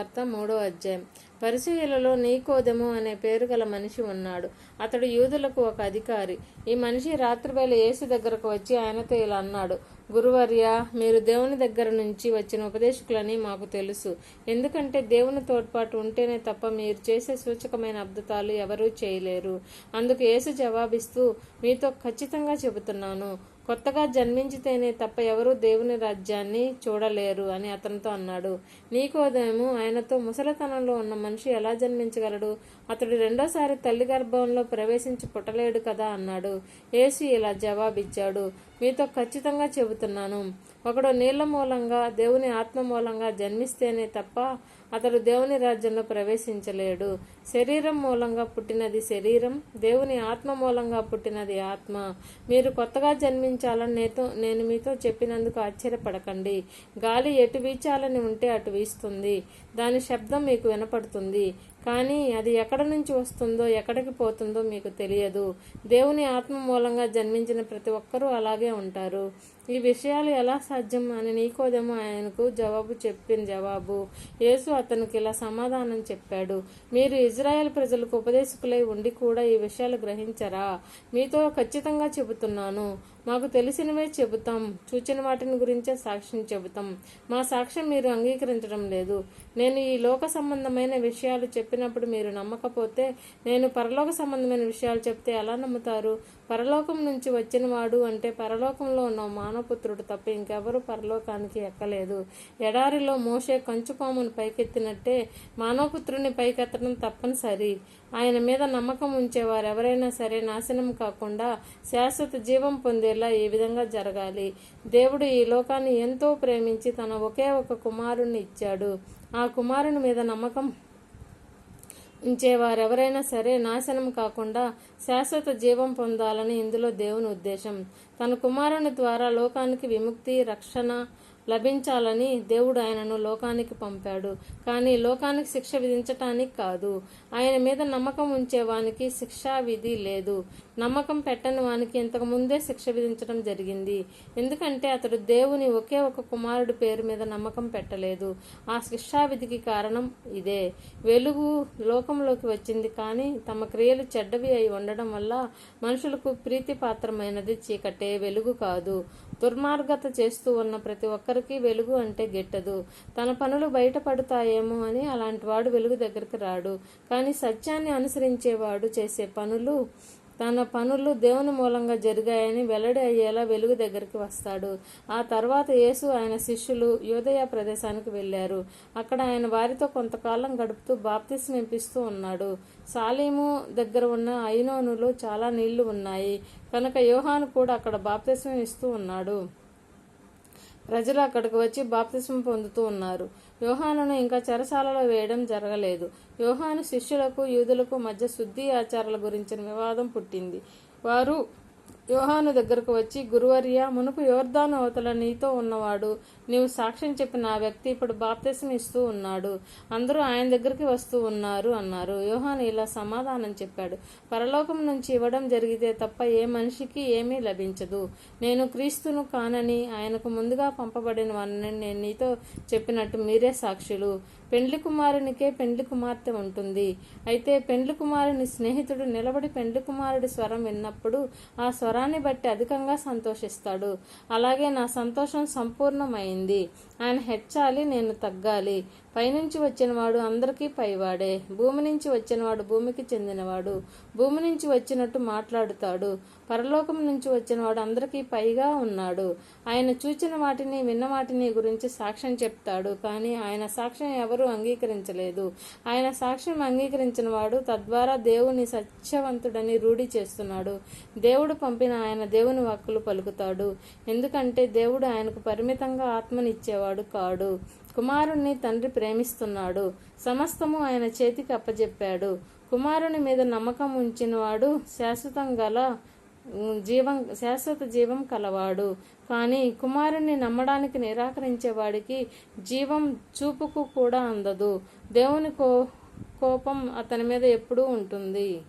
వార్త మూడో అధ్యాయం. పరిచయులలో నీకోదెము అనే పేరు గల మనిషి ఉన్నాడు. అతడు యూదులకు ఒక అధికారి. ఈ మనిషి రాత్రివేళ యేసు దగ్గరకు వచ్చి ఆయనతో ఇలా అన్నాడు గురువర్య మీరు దేవుని దగ్గర నుంచి వచ్చిన ఉపదేశకులని మాకు తెలుసు. ఎందుకంటే దేవుని తోడ్పాటు ఉంటేనే తప్ప మీరు చేసే సూచకమైన అద్భుతాలు ఎవరూ చేయలేరు. అందుకు యేసు జవాబిస్తూ మీతో ఖచ్చితంగా చెబుతున్నాను. కొత్తగా జన్మించితేనే తప్ప ఎవరూ దేవుని రాజ్యాన్ని చూడలేరు అని అతనితో అన్నాడు. నీకోదేమో ఆయనతో ముసలితనంలో ఉన్న మనిషి ఎలా జన్మించగలడు? అతడు రెండోసారి తల్లి గర్భంలో ప్రవేశించి పుట్టలేడు కదా అన్నాడు. యేసు ఇలా జవాబిచ్చాడు. మీతో ఖచ్చితంగా చెబుతున్నాను. ఒకడు నీళ్ళ మూలంగా దేవుని ఆత్మ మూలంగా జన్మిస్తేనే తప్ప అతడు దేవుని రాజ్యంలో ప్రవేశించలేడు. శరీరం మూలంగా పుట్టినది శరీరం దేవుని ఆత్మ మూలంగా పుట్టినది ఆత్మ. మీరు కొత్తగా జన్మించాలని నేతో నేను మీతో చెప్పినందుకు ఆశ్చర్యపడకండి. గాలి ఎటు వీచాలని ఉంటే అటు వీస్తుంది. దాని శబ్దం మీకు వినపడుతుంది. కానీ అది ఎక్కడ నుంచి వస్తుందో ఎక్కడికి పోతుందో మీకు తెలియదు. దేవుని ఆత్మ మూలంగా జన్మించిన ప్రతి ఒక్కరూ అలాగే ఉంటారు. ఈ విషయాలు ఎలా సాధ్యం అని నీకోదేమో ఆయనకు జవాబు చెప్పిన జవాబు. యేసు అతనికి ఇలా సమాధానం చెప్పాడు. మీరు ఇజ్రాయెల్ ప్రజలకు ఉపదేశకులై ఉండి కూడా ఈ విషయాలు గ్రహించరా? మీతో ఖచ్చితంగా చెబుతున్నాను. మాకు తెలిసినవే చెబుతాం. చూచిన వాటిని గురించే సాక్ష్యం చెబుతాం. మా సాక్ష్యం మీరు అంగీకరించడం లేదు. నేను ఈ లోక సంబంధమైన విషయాలు చెప్పి చెప్పినప్పుడు మీరు నమ్మకపోతే నేను పరలోక సంబంధమైన విషయాలు చెప్తే ఎలా నమ్ముతారు? పరలోకం నుంచి వచ్చిన వాడు అంటే పరలోకంలో ఉన్న మానవపుత్రుడు తప్ప ఇంకెవరూ పరలోకానికి ఎక్కలేదు. ఎడారిలో మోసే కంచుపామును పైకెత్తినట్టే మానవపుత్రుని పైకెత్తడం తప్పనిసరి. ఆయన మీద నమ్మకం ఉంచేవారు ఎవరైనా సరే నాశనం కాకుండా శాశ్వత జీవం పొందేలా ఈ విధంగా జరగాలి? దేవుడు ఈ లోకాన్ని ఎంతో ప్రేమించి తన ఒకే ఒక కుమారుణ్ణి ఇచ్చాడు. ఆ కుమారుని మీద నమ్మకం ఉంచేవారెవరైనా సరే నాశనం కాకుండా శాశ్వత జీవం పొందాలని ఇందులో దేవుని ఉద్దేశం. తన కుమారుని ద్వారా లోకానికి విముక్తి రక్షణ లభించాలని దేవుడు ఆయనను లోకానికి పంపాడు. కానీ లోకానికి శిక్ష విధించటానికి కాదు. ఆయన మీద నమ్మకం ఉంచేవానికి శిక్షా విధి లేదు. నమ్మకం పెట్టని వానికి ఇంతకు ముందే శిక్ష విధించడం జరిగింది. ఎందుకంటే అతడు దేవుని ఒకే ఒక కుమారుడి పేరు మీద నమ్మకం పెట్టలేదు. ఆ శిక్షా విధికి కారణం ఇదే. వెలుగు లోకంలోకి వచ్చింది కానీ తమ క్రియలు చెడ్డవి అయి ఉండడం వల్ల మనుషులకు ప్రీతిపాత్రమైనది చీకటే. వెలుగు కాదు. దుర్మార్గత చేస్తూ ఉన్న ప్రతి ఒక్కరికి వెలుగు అంటే గిట్టదు. తన పనులు బయటపడతాయేమో అని అలాంటి వాడు వెలుగు దగ్గరికి రాడు. కానీ సత్యాన్ని అనుసరించేవాడు చేసే పనులు తన పనులు దేవుని మూలంగా జరిగాయని వెల్లడి అయ్యేలా వెలుగు దగ్గరికి వస్తాడు. ఆ తర్వాత యేసు ఆయన శిష్యులు యోదయ ప్రదేశానికి వెళ్ళారు. అక్కడ ఆయన వారితో కొంతకాలం గడుపుతూ బాప్తిస్ నింపిస్తూ ఉన్నాడు. సాలీము దగ్గర ఉన్న ఐనోనులో చాలా నీళ్ళు ఉన్నాయి. కనుక యోహాను కూడా అక్కడ బాప్తిస్మం ఇస్తూ ఉన్నాడు. ప్రజలు అక్కడికి వచ్చి బాప్తిస్మ పొందుతూ ఉన్నారు. యోహానును ఇంకా చెరసాలలో వేయడం జరగలేదు. యోహాను శిష్యులకు యూదులకు మధ్య శుద్ధి ఆచారాల గురించిన వివాదం పుట్టింది. వారు యోహాను దగ్గరకు వచ్చి గురువర్య మునుపు యోర్ధాను అవతల నీతో ఉన్నవాడు. నీవు సాక్ష్యం చెప్పిన ఆ వ్యక్తి ఇప్పుడు బాప్తిసం ఇస్తూ ఉన్నాడు. అందరూ ఆయన దగ్గరికి వస్తూ ఉన్నారు అన్నారు. యోహాను ఇలా సమాధానం చెప్పాడు. పరలోకం నుంచి ఇవ్వడం జరిగితే తప్ప ఏ మనిషికి ఏమీ లభించదు. నేను క్రీస్తును కానని ఆయనకు ముందుగా పంపబడిన వాడిని నేను నీతో చెప్పినట్టు మీరే సాక్షులు. పెండ్లి కుమారునికే పెండ్లి కుమార్తె ఉంటుంది. అయితే పెండ్లి కుమారుని స్నేహితుడు నిలబడి పెండ్లి కుమారుడి స్వరం విన్నప్పుడు ఆ స్వరాన్ని బట్టి అధికంగా సంతోషిస్తాడు. అలాగే నా సంతోషం సంపూర్ణమైంది. ఆయన హెచ్చాలి నేను తగ్గాలి. పైనుంచి వచ్చినవాడు అందరికీ పైవాడే. భూమి నుంచి వచ్చినవాడు భూమికి చెందినవాడు. భూమి నుంచి వచ్చినట్టు మాట్లాడుతాడు. పరలోకం నుంచి వచ్చినవాడు అందరికీ పైగా ఉన్నాడు. ఆయన చూచిన వాటిని విన్న వాటిని గురించి సాక్ష్యం చెప్తాడు. కానీ ఆయన సాక్ష్యం ఎవరు ఎవరూ అంగీకరించలేదు. ఆయన సాక్ష్యం అంగీకరించిన వాడు తద్వారా దేవుని సత్యవంతుడని రూఢి చేస్తున్నాడు. దేవుడు పంపిన ఆయన దేవుని వాక్కులు పలుకుతాడు. ఎందుకంటే దేవుడు ఆయనకు పరిమితంగా ఆత్మనిచ్చేవాడు కాడు. కుమారుణ్ణి తండ్రి ప్రేమిస్తున్నాడు. సమస్తము ఆయన చేతికి అప్పజెప్పాడు. కుమారుని మీద నమ్మకం ఉంచినవాడు శాశ్వతం గల జీవం శాశ్వత జీవం కలవాడు. కానీ కుమారుణ్ణి నమ్మడానికి నిరాకరించేవాడికి జీవం చూపుకు కూడా అందదు. దేవుని కో కోపం అతని మీద ఎప్పుడూ ఉంటుంది.